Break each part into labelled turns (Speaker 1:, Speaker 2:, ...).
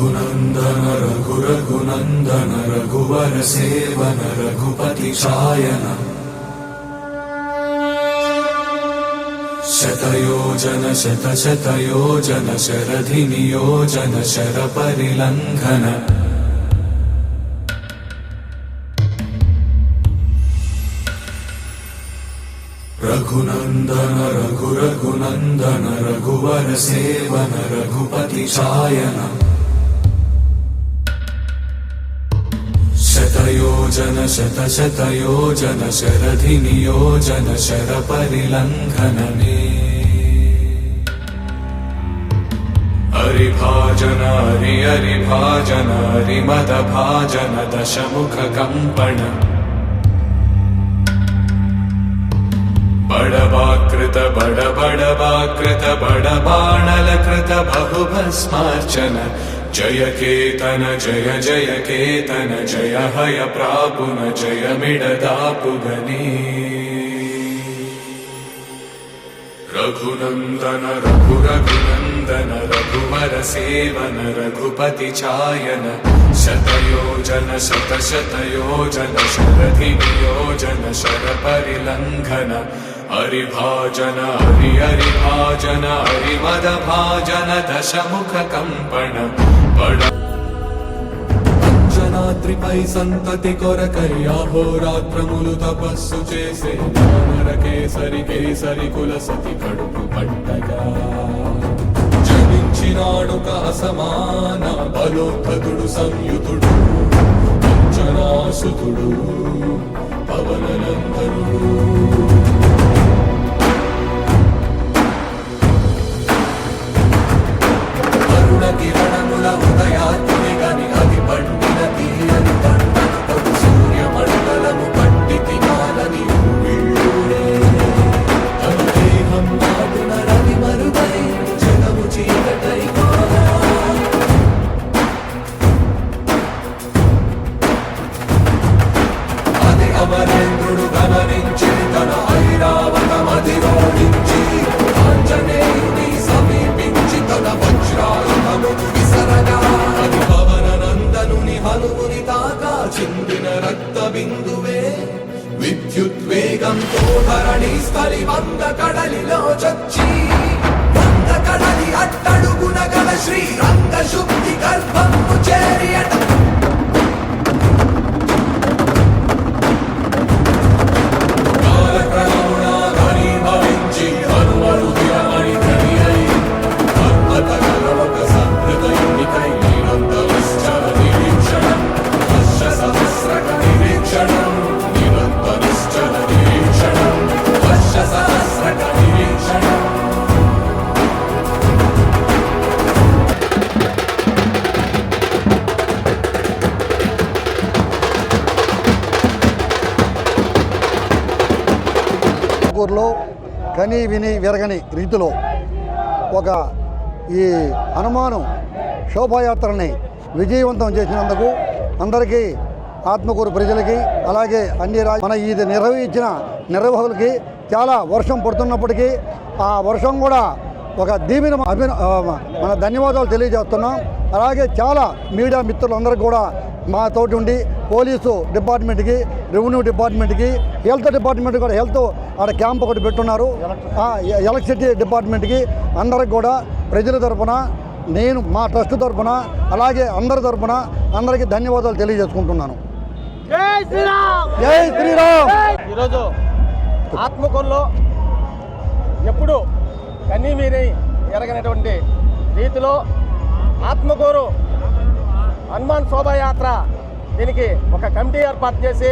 Speaker 1: रघुनन्दन घुनन्दन रघुवर सेवन रघुपति रघुपतिशायन शतयोजन शतशतयोजन शरधिनियोजन शरपरिलङ्घन रघुनन्दन रघुरघुनन्दन रघुपति रघुपतिशायन योजन शतशतयोजन शरधिनियोजन शरपरिलङ्घनने हरिभाजन हरि हरिभाजन हरिमदभाजन दशमुखकम्पण बड वा कृत बड बड वा कृत జయ కేతన జయ జయ కేతన జయ హయ ప్రాపున జయ మిడదాపుగని రఘునందన రఘు రఘునందన రఘువర సేవన రఘుపతి ఛాయన శతయోజన శత శతయోజన శరధి నియోజన శర పరిలంఘన హరిభాజన హరి హరిభాజన హరిమద భాజన దశముఖ కంపణ పడ సంతతి కొరకై అహోరాత్రములు తపస్సు చేసే వానర కేసరి కేసరి కుల సతి కడుపు పట్టగా జనించినాడుక అసమాన బలోద్ధతుడు సంయుతుడు అంచనాసుతుడు
Speaker 2: وننمر కని విని విరగని రీతిలో ఒక ఈ హనుమాను శోభాయాత్రని విజయవంతం చేసినందుకు అందరికీ ఆత్మకూరు ప్రజలకి అలాగే అన్ని రాజ మన ఇది నిర్వహించిన నిర్వాహకులకి చాలా వర్షం పడుతున్నప్పటికీ ఆ వర్షం కూడా ఒక దీవెన అభి ఆ, మన ధన్యవాదాలు తెలియజేస్తున్నాం. అలాగే చాలా మీడియా మిత్రులందరికీ కూడా మా తోటి ఉండి పోలీసు డిపార్ట్మెంట్కి రెవెన్యూ డిపార్ట్మెంట్కి హెల్త్ డిపార్ట్మెంట్ కూడా హెల్త్ ఆడ క్యాంప్ ఒకటి పెట్టున్నారు. ఎలక్ట్రిసిటీ డిపార్ట్మెంట్కి అందరికి కూడా ప్రజల తరపున నేను మా ట్రస్ట్ తరపున అలాగే అందరి తరపున అందరికీ ధన్యవాదాలు తెలియజేసుకుంటున్నాను.
Speaker 3: జై శ్రీరామ్!
Speaker 2: జై శ్రీరామ్!
Speaker 3: ఈరోజు ఆత్మకూరులో ఎప్పుడు కన్నీ మీరి ఎరగనటువంటి రీతిలో ఆత్మకూరు హనుమాన్ శోభాయాత్ర దీనికి ఒక కమిటీ ఏర్పాటు చేసి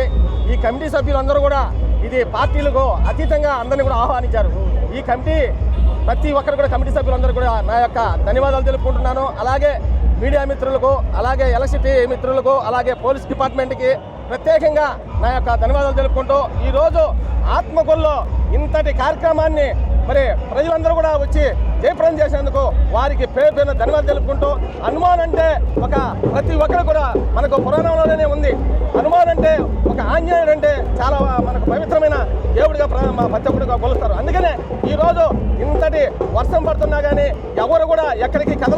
Speaker 3: ఈ కమిటీ సభ్యులందరూ కూడా ఇది పార్టీలకు అతీతంగా అందరినీ కూడా ఆహ్వానించారు. ఈ కమిటీ ప్రతి ఒక్కరు కూడా కమిటీ సభ్యులందరూ కూడా నా యొక్క ధన్యవాదాలు తెలుపుకుంటున్నాను. అలాగే మీడియా మిత్రులకు అలాగే ఎలక్ట్రిసిటీ మిత్రులకు అలాగే పోలీస్ డిపార్ట్మెంట్కి ప్రత్యేకంగా నా యొక్క ధన్యవాదాలు తెలుపుకుంటూ ఈరోజు ఆత్మకూరులో ఇంతటి కార్యక్రమాన్ని మరి ప్రజలందరూ కూడా వచ్చి జయప్రదం చేసినందుకు వారికి పేరు పేరున ధన్యవాదాలు తెలుపుకుంటూ హనుమాన్ అంటే ఒక ప్రతి ఒక్కరు కూడా మనకు పురాణంలోనే ఉంది. హనుమాన్ అంటే ఒక ఆంజనేయుడు అంటే చాలా మనకు పవిత్రమైన
Speaker 1: దేవుడిగా ప్ర- ప్రతి ఒక్కడిగా కొలుస్తారు. అందుకనే ఈ రోజు ఇంతటి వర్షం పడుతున్నా కానీ ఎవరు కూడా ఎక్కడికి కదలకుండా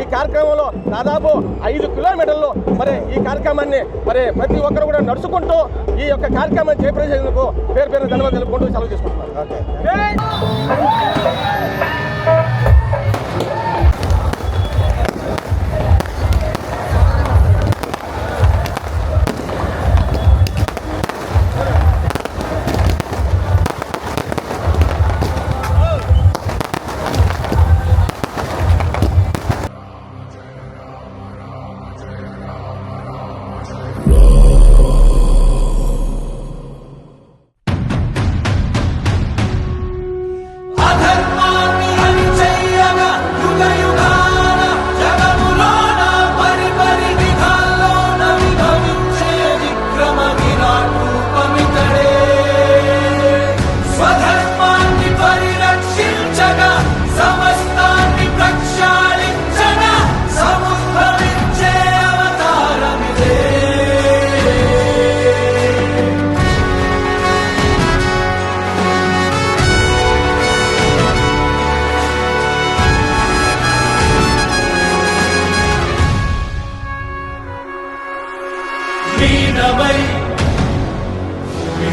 Speaker 1: ఈ కార్యక్రమంలో దాదాపు ఐదు కిలోమీటర్లు మరి ఈ కార్యక్రమాన్ని మరి ప్రతి ఒక్కరు కూడా నడుచుకుంటూ ఈ యొక్క కార్యక్రమాన్ని చేపట్టేందుకు పేరు పేరు ధన్యవాదాలు తెలుపుకుంటూ సెలవు తీసుకుంటున్నారు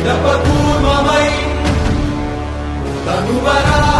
Speaker 4: విడపూర్వమై తనువరా